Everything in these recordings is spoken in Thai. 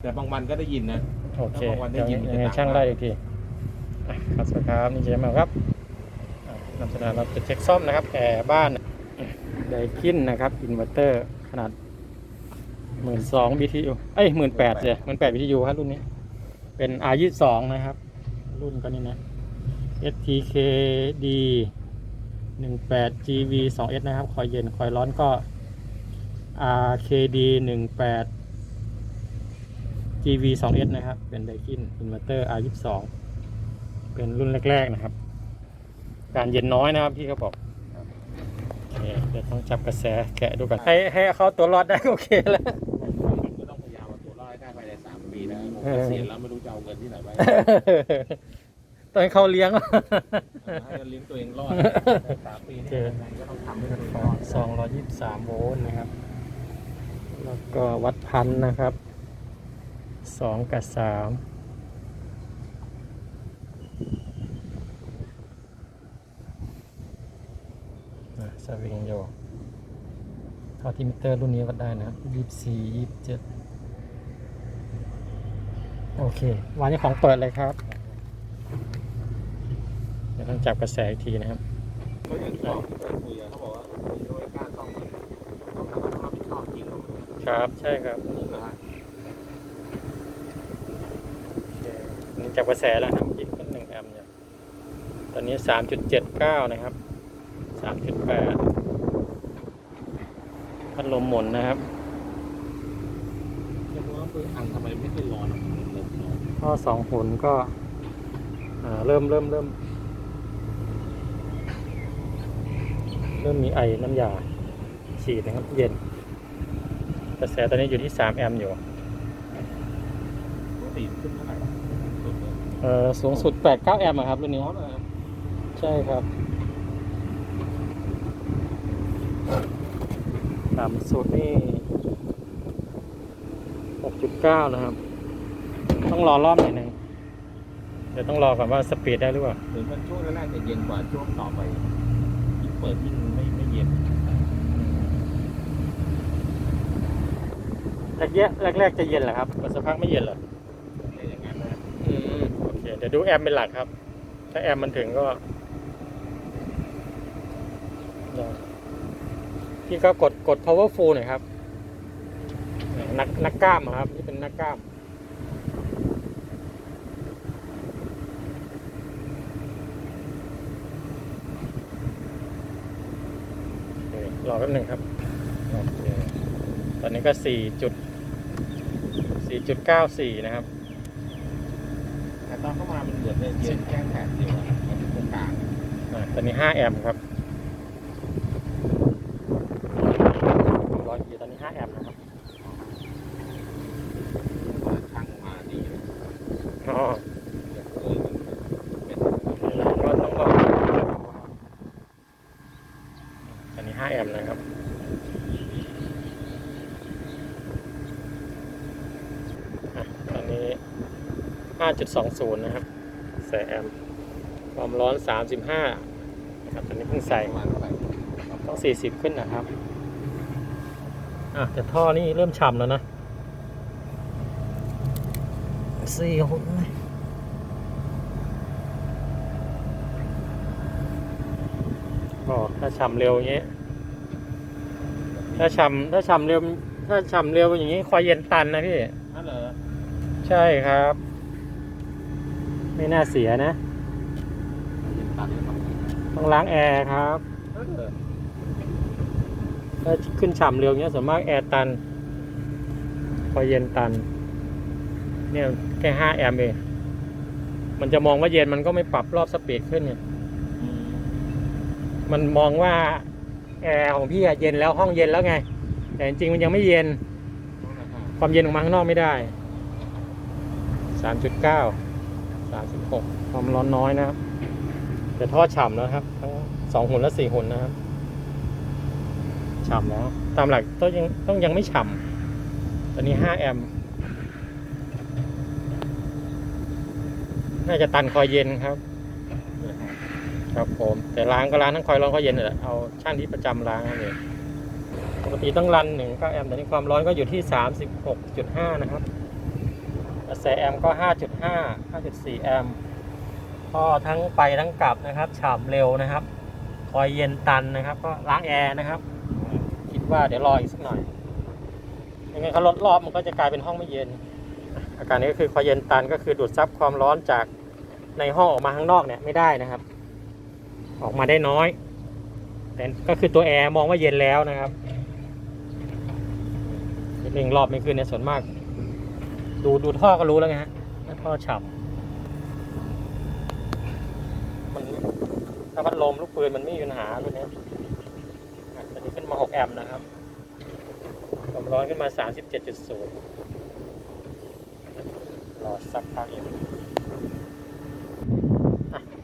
แต่บางวันก็ได้ยินนะ โอเคแล้วบางวันได้เดี๋ยวยินยังไงจะตามช่างไล่อีกทีอะครับสวัสดีครับนี่เจมส์ครับอะนำเสนอเราจะเช็คซ่อมนะครับแอร์บ้านไดกินนะครับอินเวอร์เตอร์ขนาดหมื่นสอง BTU เอ้ยหมื่นแปดเลยหมื่นแปด BTU ครับรุ่นนี้ เป็น R ยี่สองนะครับ รุ่นก็นี่นะ STKD หนึ่งแปด GV สอง S นะครับ คอยเย็นคอยร้อนก็ RKD หนึ่งแปด GV 2 S นะครับ เป็นไดกินอินเวอร์เตอร์ R 22 เป็นรุ่นแรก ๆ นะครับ การเย็นน้อยนะครับพี่เขาบอกโอเคเดี๋ยวต้องจับกระแสแกะดูกันให้ให้เขาตัวรอดได้ก็โอเคแล้วมันก็ต้องพยายามเอาตัวรอดให้ได้ภายในสามปีนะผมเออเกษียณแล้วไม่รู้จะเอาเงินที่ไหนไปตอนเขาเลี้ยงให้เลี้ยงตัวเองรอดสามปีโอเคนี่ยังไงก็ต้องทำให้ตัวเองรอดสองร้อยยี่สิบสามโวลต์นะครับ แล้วก็วัดพันธุ์นะครับ สองกับสามอะสวิงโยเท่าที่มิเตอร์รุ่นนี้วัดได้นะยี่สิบสี่ยี่สิบเจ็ดโอเควางนี้ของเปิดเลยครับเดี๋ยวต้องจับกระแสอีกทีนะครับเขาอย่างที่บอกที่เคยคุยเขาบอกว่าด้วยการซ่องต้องทำรับผิดชอบจริงครับ ใช่ครับ จริงเหรอฮะ โอเคอันนี้ จับกระแสแล้วครับยิงขึ้นหนึ่งแอมป์เนี่ยตอนนี้สามจุดเจ็ดเก้านะครับสามจุดแปดพัดลมหมุนนะครับเรียกว่าคืออังทำไมไม่ค่อยร้อนอะมันเริ่มร้อนท่อสองหุ่นก็อ่าเริ่มเริ่มเริ่มเริ่มมีไอน้ำยาฉีดนะครับเย็นกระแสตอนนี้อยู่ที่สามแอมป์อยู่ปกติขึ้นเท่าไหร่สุด เลยเอ่อสูงสุดแปดเก้าแอมป์อะครับรุ่นนี้ร้อนเลยใช่ครับต่ำสุดนี่ 6.9 นะครับ ต้องรอรอบหน่อยหนึ่งเดี๋ยวต้องรอก่อนว่าสปีดได้หรือเปล่าเหมือนมันช่วงแรกๆจะเย็นกว่าช่วงต่อไปยิ่งเปิดยิ่งไม่ไม่เย็นแรกแยะแรกๆจะเย็นเหรอครับพอสักพักไม่เย็นเหรออะไรอย่างนั้นนะอืมโอ เดี๋ยวดูแอมเป็นหลักครับ ถ้าแอมมันถึงก็พี่ก็กดกด powerful หน่อยครับนักนักกล้ามครับนี่เป็นนักกล้ามรอแป๊บหนึ่งครับอตอนนี้ก็สี่จุดสี่จุดเก้าสี่นะครับ ต่ตอนเข้ามามันเหมือนเนี่ยเย็นแค่แถบเดียวอะมันอยู่ตรงกลางอ่าตอนนี้ห้าแอมป์ครับร้อยกีตอนนี้ห้าแอมป์นะครับข้างมาดีเลยอ๋อ 5.20 นะครับ ใส่แอมความร้อน 35 นะครับ ตอนนี้เพิ่งใส่ ต้อง 40 ขึ้นนะครับ อะ แต่ท่อนี่เริ่มฉ่ำแล้วนะสี่หกก็ถ้าฉ่ำเร็วอย่างเงี้ย ถ้าฉ่ำถ้าฉ่ำเร็ว ถ้าฉ่ำเร็วอย่างงี้ควายเย็นตันนะพี่ใช่ครับ ไม่น่าเสียนะเย็นตันเลยครับต้องล้างแอร์ครับเออถ้าขึ้นฉ่ำเร็วเงี้ยส่วนมากแอร์ตัน พอเย็นตัน เนี่ยแค่ห้าแอมป์เองมันจะมองว่าเย็นมันก็ไม่ปรับรอบสปีดขึ้นเนี่ยอืมมันมองว่าแอร์ของพี่อะเย็นแล้วห้องเย็นแล้วไง แต่จริงๆมันยังไม่เย็นนั่นแหละครับความเย็นออกมาข้างนอกไม่ได้สามจุดเก้า สามสิบหกความร้อนน้อยนะครับแต่ท่อฉ่ำแล้วครับทั้งสองหุ่นและสี่หุ่นนะครับฉ่ำแล้วตามหลักต้องยังต้องยังไม่ฉ่ำตอนนี้ห้าแอมป์น่าจะตันคอยเย็นครับ ครับผม แต่ล้างก็ล้างทั้งคอยร้อนคอยเย็นเลยเอาช่างที่ประจำล้างเองปกติต้องรันหนึ่งก็แอมป์แต่นี่ความร้อนก็อยู่ที่สามสิบหกจุดห้านะครับ กระแสแอมป์ก็ 5.5 5.4 แอมป์ก็ทั้งไปทั้งกลับนะครับฉ่ำเร็วนะครับ คอยเย็นตันนะครับ ก็ล้างแอร์นะครับ คิดว่าเดี๋ยวรออีกสักหน่อยยังไงเขาลดรอบมันก็จะกลายเป็นห้องไม่เย็น อาการนี้ก็คือคอยเย็นตันก็คือดูดซับความร้อนจากในห้องออกมาข้างนอกเนี่ยไม่ได้นะครับ ออกมาได้น้อยแต่ก็คือตัวแอร์มองว่าเย็นแล้วนะครับเร่งรอบไม่ขึ้นเนี่ยส่วนมาก ดูดูท่อก็รู้แล้วไงฮะท่อฉ่ำมันถ้าพัดลมลูกปืนมันไม่มีปัญหาตัวเนี้ยอะตอนนี้ขึ้นมา 6 แอมป์นะครับความร้อนขึ้นมา 37.0รอสักพักเอง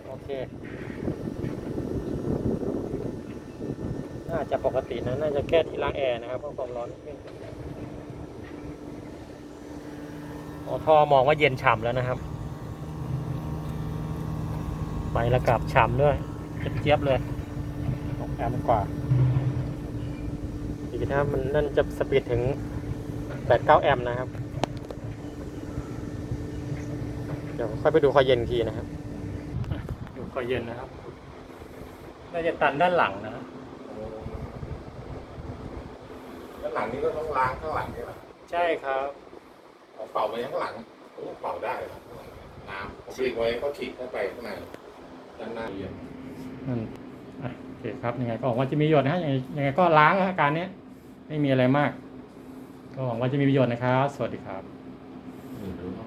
โอเค น่าจะปกตินะ น่าจะแค่ที่ล้างแอร์นะครับ เพราะความร้อนไม่อ๋อ ท่อมองว่าเย็นฉ่ำแล้วนะครับ ไปแล้วกลับฉ่ำด้วยเจี๊ยบๆเลยออกแอมป์กว่าอีกนะมันนั่นจะสปีดถึง 8-9 แอมป์นะครับ เดี๋ยวค่อยไปดูคอยเย็นอีกทีนะครับอะดูคอยเย็นนะครับน่าจะตันด้านหลังนะครับด้านหลังนี่ก็ต้องล้างข้างหลังนี่แหละใช่ครับ เอาเป่าไปข้างหลังโอ้เป่าได้ครับน้ำผมฉีดไว้ก็ฉีดเข้าไปข้างในด้านหน้าเย็นอืมอะโอเคครับยังไงก็หวังว่าจะมีประโยชน์นะฮะยังไงยังไงก็ล้างอาการเนี้ยไม่มีอะไรมาก ก็หวังว่าจะมีประโยชน์นะครับ สวัสดีครับหรือว่า